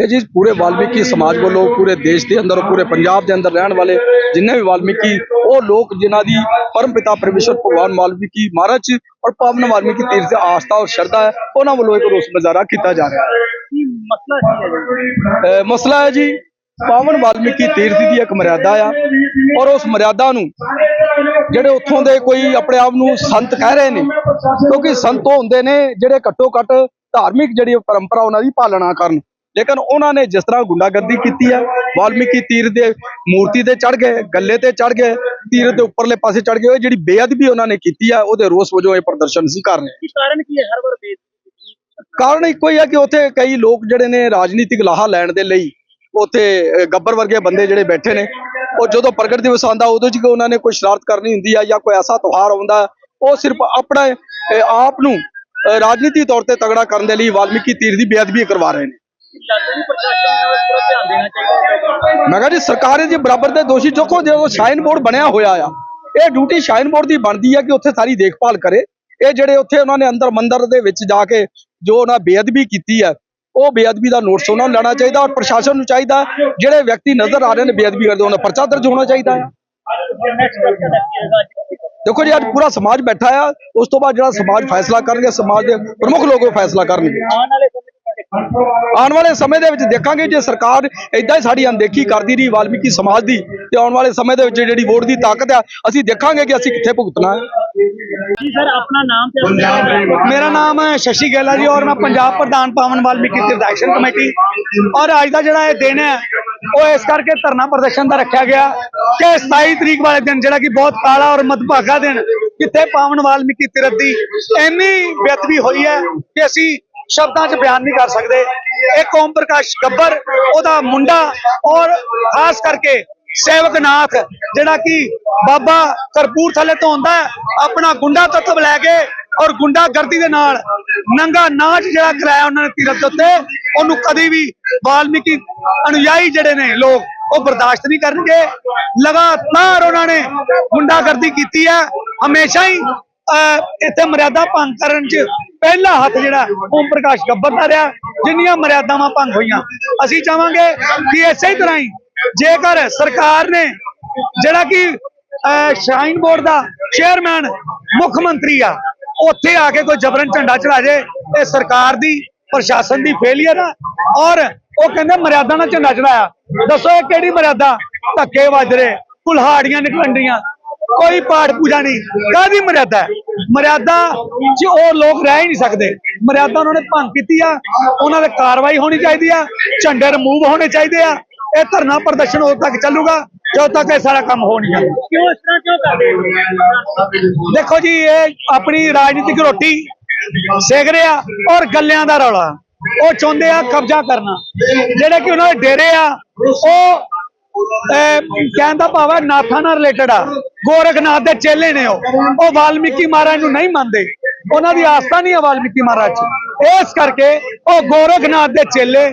ਇਹ ਜੀ ਪੂਰੇ ਵਾਲਮੀਕੀ ਸਮਾਜ ਵੱਲੋਂ ਪੂਰੇ ਦੇਸ਼ ਦੇ ਅੰਦਰ ਪੂਰੇ ਪੰਜਾਬ ਦੇ ਅੰਦਰ ਰਹਿਣ ਵਾਲੇ ਜਿੰਨੇ ਵੀ ਵਾਲਮੀਕੀ ਉਹ ਲੋਕ ਜਿਨ੍ਹਾਂ ਦੀ ਪਰਮ ਪਿਤਾ ਪਰਮੇਸ਼ਰ ਭਗਵਾਨ ਵਾਲਮੀਕੀ ਮਹਾਰਾਜ ਔਰ ਪਾਵਨ ਵਾਲਮੀਕੀ ਤੀਰਥ ਤੇ ਆਸਥਾ ਔਰ ਸ਼ਰਧਾ ਹੈ ਉਹਨਾਂ ਵੱਲੋਂ ਇੱਕ ਰੋਸ ਮੁਜ਼ਾਹਰਾ ਕੀਤਾ ਜਾ ਰਿਹਾ ਹੈ। ਮਸਲਾ ਹੈ ਜੀ? ਅਹ ਮਸਲਾ ਹੈ ਜੀ ਪਾਵਨ ਵਾਲਮੀਕੀ ਤੀਰਥ ਦੀ ਇੱਕ ਮਰਿਆਦਾ ਆ ਔਰ ਉਸ ਮਰਿਆਦਾ ਨੂੰ ਜਿਹੜੇ ਉੱਥੋਂ ਦੇ ਕੋਈ ਆਪਣੇ ਆਪ ਨੂੰ ਸੰਤ ਕਹਿ ਰਹੇ ਨੇ ਕਿਉਂਕਿ ਸੰਤ ਉਹ ਹੁੰਦੇ ਨੇ ਜਿਹੜੇ ਘੱਟੋ ਘੱਟ ਧਾਰਮਿਕ ਜਿਹੜੀ ਪਰੰਪਰਾ ਉਹਨਾਂ ਦੀ ਪਾਲਣਾ ਕਰਨ। ਲੇਕਿਨ ਉਹਨਾਂ ਨੇ ਜਿਸ ਤਰ੍ਹਾਂ ਗੁੰਡਾਗਰਦੀ ਕੀਤੀ ਹੈ ਵਾਲਮੀਕੀ ਤੀਰਥ ਦੇ ਮੂਰਤੀ ਤੇ ਚੜ ਗਏ ਗੱਲੇ ਤੇ ਚੜ ਗਏ ਤੀਰਥ ਦੇ ਉੱਪਰਲੇ ਪਾਸੇ ਚੜ ਗਏ ਜਿਹੜੀ ਬੇਅਦਬੀ ਉਹਨਾਂ ਨੇ ਕੀਤੀ ਹੈ ਉਹਦੇ ਰੋਸ ਵਜੋਂ ਇਹ ਪ੍ਰਦਰਸ਼ਨ ਸੀ ਕਰ ਰਹੇ ਕੀ ਕਾਰਨ ਕੀ ਹੈ? ਹਰ ਵਾਰ ਕਾਰਨ ਇੱਕੋ ਹੀ ਹੈ ਕਿ ਉੱਥੇ ਕਈ ਲੋਕ ਜਿਹੜੇ ਨੇ ਰਾਜਨੀਤਿਕ ਲਾਹਾ ਲੈਣ ਦੇ ਲਈ ਉੱਥੇ ਗੱਬਰ ਵਰਗੇ ਬੰਦੇ ਜਿਹੜੇ ਬੈਠੇ ਨੇ ਉਹ ਜਦੋਂ ਪ੍ਰਗਟ ਦਿਵਸ ਆਉਂਦਾ ਉਦੋਂ ਜੀ ਉਹਨਾਂ ਨੇ ਕੋਈ ਸ਼ਰਾਰਤ ਕਰਨੀ ਹੁੰਦੀ ਆ ਜਾਂ ਕੋਈ ਐਸਾ ਤਿਉਹਾਰ ਆਉਂਦਾ ਉਹ ਸਿਰਫ ਆਪਣਾ ਆਪ ਨੂੰ ਰਾਜਨੀਤੀ ਤੌਰ ਤੇ ਤਗੜਾ ਕਰਨ ਦੇ ਲਈ ਵਾਲਮੀਕੀ ਤੀਰ ਦੀ ਬੇਅਦਬੀ ਕਰਵਾ ਰਹੇ ਨੇ। ਮੈਂ ਕਿਹਾ ਜੀ, ਸਰਕਾਰ ਜੀ ਬਰਾਬਰ ਦੇ ਦੋਸ਼ੀ ਚੁੱਕੋ ਜਦੋਂ ਸ਼ਾਈਨ ਬੋਰਡ ਬਣਿਆ ਹੋਇਆ ਆ। ਇਹ ਡਿਊਟੀ ਸ਼ਾਈਨ ਬੋਰਡ ਦੀ ਬਣਦੀ ਆ ਕਿ ਉੱਥੇ ਸਾਰੀ ਦੇਖਭਾਲ ਕਰੇ। ਇਹ ਜਿਹੜੇ ਉੱਥੇ ਉਹਨਾਂ ਨੇ ਅੰਦਰ ਮੰਦਰ ਦੇ ਵਿੱਚ ਜਾ ਕੇ ਜੋ ਉਹਨਾਂ ਬੇਅਦਬੀ ਕੀਤੀ ਹੈ ਉਹ ਬੇਅਦਬੀ ਦਾ ਨੋਟਿਸ ਉਹਨਾਂ ਨੂੰ ਲੈਣਾ ਚਾਹੀਦਾ ਔਰ ਪ੍ਰਸ਼ਾਸਨ ਨੂੰ ਚਾਹੀਦਾ ਜਿਹੜੇ ਵਿਅਕਤੀ ਨਜ਼ਰ ਆ ਰਹੇ ਨੇ ਬੇਅਦਬੀ ਕਰਦੇ, ਉਹਨਾਂ ਪਰਚਾ ਦਰਜ ਹੋਣਾ ਚਾਹੀਦਾ ਹੈ ਦੇਖੋ ਜੀ, ਅੱਜ ਪੂਰਾ ਸਮਾਜ ਬੈਠਾ ਆ। ਉਸ ਤੋਂ ਬਾਅਦ ਜਿਹੜਾ ਸਮਾਜ ਫੈਸਲਾ ਕਰਨਗੇ, ਸਮਾਜ ਦੇ ਪ੍ਰਮੁੱਖ ਲੋਕ ਉਹ ਫੈਸਲਾ ਕਰਨਗੇ। ਆਉਣ ਵਾਲੇ ਸਮੇਂ ਦੇ ਵਿੱਚ ਦੇਖਾਂਗੇ ਜੇ ਸਰਕਾਰ ਇਦਾਂ ਹੀ ਸਾਡੀ ਅਣਦੇਖੀ ਕਰਦੀ ਰਹੀ ਵਾਲਮੀਕੀ ਸਮਾਜ ਦੀ ਤੇ ਆਉਣ ਵਾਲੇ ਸਮੇਂ ਦੇ ਵਿੱਚ ਜਿਹੜੀ ਵੋਟ ਦੀ ਤਾਕਤ ਆ ਅਸੀਂ ਦੇਖਾਂਗੇ ਕਿ ਅਸੀਂ ਕਿੱਥੇ ਭੁਗਤਣਾ ਹੈ। ਜੀ ਸਰ ਆਪਣਾ ਨਾਮ ਤੇ ਮੇਰਾ ਨਾਮ ਹੈ ਸ਼ਸ਼ੀ ਗੈਲਾ ਜੀ ਔਰ ਮੈਂ ਪੰਜਾਬ ਪ੍ਰਧਾਨ ਪਾਵਨ ਵਾਲਮੀਕੀ ਤੀਰਥ ਐਕਸ਼ਨ ਕਮੇਟੀ। ਔਰ ਅੱਜ ਦਾ ਜਿਹੜਾ ਇਹ ਦਿਨ ਹੈ ਉਹ ਇਸ ਕਰਕੇ ਧਰਨਾ ਪ੍ਰਦਰਸ਼ਨ ਦਾ ਰੱਖਿਆ ਗਿਆ ਕਿ 27 ਤਰੀਕ ਵਾਲੇ ਦਿਨ ਜਿਹੜਾ ਕਿ ਬਹੁਤ ਕਾਲਾ ਔਰ ਮਦਭਾਗਾ ਦਿਨ ਕਿੱਥੇ ਪਾਵਨ ਵਾਲਮੀਕੀ ਤੀਰਥ ਦੀ ਇੰਨੀ ਬੇਅਦਬੀ ਹੋਈ ਹੈ ਕਿ ਅਸੀਂ ਸ਼ਬਦਾਂ 'ਚ ਬਿਆਨ ਨਹੀਂ ਕਰ ਸਕਦੇ। ਇੱਕ ਓਮ ਪ੍ਰਕਾਸ਼ ਗੱਬਰ ਉਹਦਾ ਮੁੰਡਾ ਔਰ ਖਾਸ ਕਰਕੇ ਸੇਵਕਨਾਥ ਜਿਹੜਾ ਕਿ ਬਾਬਾ ਕਰਪੂਰ ਥੱਲੇ ਤੋਂ ਆਉਂਦਾ ਆਪਣਾ ਗੁੰਡਾ ਤੱਤਵ ਲੈ ਕੇ ਔਰ ਗੁੰਡਾਗਰਦੀ ਦੇ ਨਾਲ ਨੰਗਾ ਨਾਚ ਜਿਹੜਾ ਕਰਾਇਆ ਉਹਨਾਂ ਨੇ ਤੀਰਥ ਦੇ ਉੱਤੇ ਉਹਨੂੰ ਕਦੀ ਵੀ ਵਾਲਮੀਕੀ ਅਨੁਯਾਈ ਜਿਹੜੇ ਨੇ ਲੋਕ ਉਹ ਬਰਦਾਸ਼ਤ ਨਹੀਂ ਕਰਨਗੇ। ਲਗਾਤਾਰ ਉਹਨਾਂ ਨੇ ਗੁੰਡਾਗਰਦੀ ਕੀਤੀ ਹੈ। ਹਮੇਸ਼ਾ ਹੀ ਅਹ, ਇੱਥੇ ਮਰਿਆਦਾ ਭੰਗ ਕਰਨ 'ਚ ਪਹਿਲਾ ਹੱਥ ਜਿਹੜਾ ਓਮ ਪ੍ਰਕਾਸ਼ ਗੱਬਰ ਦਾ ਰਿਹਾ, ਜਿੰਨੀਆਂ ਮਰਿਆਦਾਵਾਂ ਭੰਗ ਹੋਈਆਂ। ਅਸੀਂ ਚਾਹਾਂਗੇ ਕਿ ਇਸੇ ਹੀ ਤਰ੍ਹਾਂ ਹੀ ਜੇਕਰ ਸਰਕਾਰ ਨੇ ਜਿਹੜਾ ਕਿ ਸ਼ਰਾਈਨ ਬੋਰਡ ਦਾ ਚੇਅਰਮੈਨ ਮੁੱਖ ਮੰਤਰੀ ਆ, ਉੱਥੇ ਆ ਕੇ ਕੋਈ ਜਬਰਨ ਝੰਡਾ ਚੜਾ ਜੇ, ਇਹ ਸਰਕਾਰ ਦੀ, ਪ੍ਰਸ਼ਾਸਨ ਦੀ ਫੇਲਿਅਰ ਆ, ਔਰ ਉਹ ਕਹਿੰਦੇ ਮਰਿਆਦਾ ਨਾਲ ਝੰਡਾ ਚੜਾਇਆ। ਦੱਸੋ ਇਹ ਕਿਹੜੀ ਮਰਿਆਦਾ? ਧੱਕੇ ਵੱਜ ਰਹੇ, ਕੁਲਹਾੜੀਆਂ ਨਿਕਲਣ ਡੀਆਂ ਕੋਈ ਪਾਠ ਪੂਜਾ ਨਹੀਂ। ਕਾਦੀ ਮਰਿਆਦਾ? ਮਰਿਆਦਾ 'ਚ ਉਹ ਲੋਕ ਰਹਿ ਹੀ ਨਹੀਂ ਸਕਦੇ। ਮਰਿਆਦਾ ਉਹਨਾਂ ਨੇ ਭੰਗ ਕੀਤੀ ਆ। ਉਹਨਾਂ ਤੇ ਕਾਰਵਾਈ ਹੋਣੀ ਚਾਹੀਦੀ ਆ। ਝੰਡੇ ਰਿਮੂਵ ਹੋਣੇ ਚਾਹੀਦੇ ਆ। ਇਹ ਧਰਨਾ ਪ੍ਰਦਰਸ਼ਨ ਉਦੋਂ ਤੱਕ ਚੱਲੂਗਾ ਜਦੋਂ ਤੱਕ ਇਹ ਸਾਰਾ ਕੰਮ ਹੋ ਨਹੀਂ ਜਾਂਦਾ ਕਿਉਂ ਇਸ ਤਰ੍ਹਾਂ ਕਿਉਂ ਕਰਦੇ ਦੇਖੋ ਜੀ ਇਹ ਆਪਣੀ ਰਾਜਨੀਤਿਕ ਰੋਟੀ ਸੇਕ ਰਿਹਾ ਔਰ ਗੱਲਿਆਂ ਦਾ ਰੌਲਾ। ਉਹ ਚਾਹੁੰਦੇ ਆ ਕਬਜ਼ਾ ਕਰਨਾ। ਜਿਹੜੇ ਕਿ ਉਹਨਾਂ ਦੇ ਡੇਰੇ ਆ ਉਹ ਕਹਿਣ ਦਾ ਭਾਵ ਹੈ ਨਾਥਾਂ ਨਾਲ ਰਿਲੇਟਡ ਆ। ਗੋਰਖਨਾਥ ਦੇ ਚੇਲੇ ਨੇ ਉਹ। ਉਹ ਵਾਲਮੀਕੀ ਮਹਾਰਾਜ ਨੂੰ ਨਹੀਂ ਮੰਨਦੇ। ਉਹਨਾਂ ਦੀ ਆਸਥਾ ਨਹੀਂ ਹੈ ਵਾਲਮੀਕੀ ਮਹਾਰਾਜ 'ਚ। ਇਸ ਕਰਕੇ ਉਹ ਗੋਰਖਨਾਥ ਦੇ ਚੇਲੇ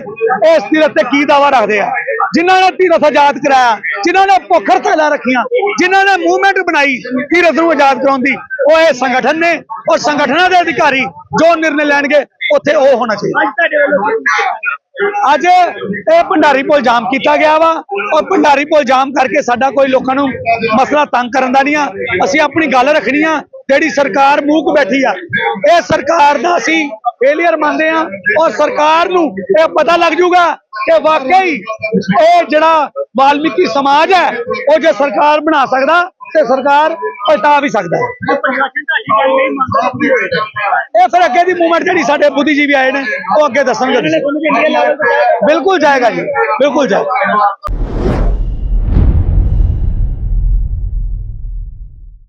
ਇਸ ਤੀਰਥ ਤੇ ਕੀ ਦਾਵਾ ਰੱਖਦੇ ਆ? ਜਿਨ੍ਹਾਂ ਨੇ ਤੀਰਥ ਆਜ਼ਾਦ ਕਰਾਇਆ, ਜਿਨ੍ਹਾਂ ਨੇ ਭੁੱਖ ਥੈਲਾ ਰੱਖੀਆਂ, ਜਿਨ੍ਹਾਂ ਨੇ ਮੂਵਮੈਂਟ ਬਣਾਈ, ਤੀਰਥ ਨੂੰ ਆਜ਼ਾਦ ਕਰਾਉਣ ਦੀ, ਉਹ ਇਹ ਸੰਗਠਨ ਨੇ। ਔਰ ਸੰਗਠਨਾਂ ਦੇ ਅਧਿਕਾਰੀ ਜੋ ਨਿਰਣੇ ਲੈਣਗੇ, ਉੱਥੇ ਉਹ ਹੋਣਾ ਚਾਹੀਦਾ। ਅੱਜ ਇਹ ਭੰਡਾਰੀ ਪੁਲ ਜਾਮ ਕੀਤਾ ਗਿਆ ਵਾ ਔਰ ਭੰਡਾਰੀ ਪੁਲ ਜਾਮ ਕਰਕੇ ਸਾਡਾ ਕੋਈ ਲੋਕਾਂ ਨੂੰ ਮਸਲਾ ਤੰਗ ਕਰਨ ਦਾ ਨਹੀਂ ਆ। ਅਸੀਂ ਆਪਣੀ ਗੱਲ ਰੱਖਣੀ ਆ ਜਿਹੜੀ ਸਰਕਾਰ ਮੂੰਹ ਬੈਠੀ ਆ ਇਹ ਸਰਕਾਰ ਦਾ ਅਸੀਂ ਫੇਲਿਅਰ ਮੰਨਦੇ ਆ ਔਰ ਸਰਕਾਰ ਨੂੰ ਇਹ ਪਤਾ ਲੱਗ ਜੂਗਾ ਕਿ ਵਾਕਈ ਇਹ ਜਿਹੜਾ ਵਾਲਮੀਕੀ ਸਮਾਜ ਹੈ ਉਹ ਜੇ ਸਰਕਾਰ ਬਣਾ ਸਕਦਾ ਤੇ ਸਰਕਾਰ ਪਛਤਾ ਵੀ ਸਕਦਾ ਹੈ। ਜੇ ਇਹ ਫਿਰ ਅੱਗੇ ਦੀ ਮੂਵਮੈਂਟ ਜਿਹੜੀ ਸਾਡੇ ਬੁੱਧੀਜੀਵੀ ਆਏ ਨੇ ਉਹ ਅੱਗੇ ਦੱਸਣਗੇ। ਬਿਲਕੁਲ ਜਾਏਗਾ ਜੀ ਬਿਲਕੁਲ ਜਾਏਗਾ।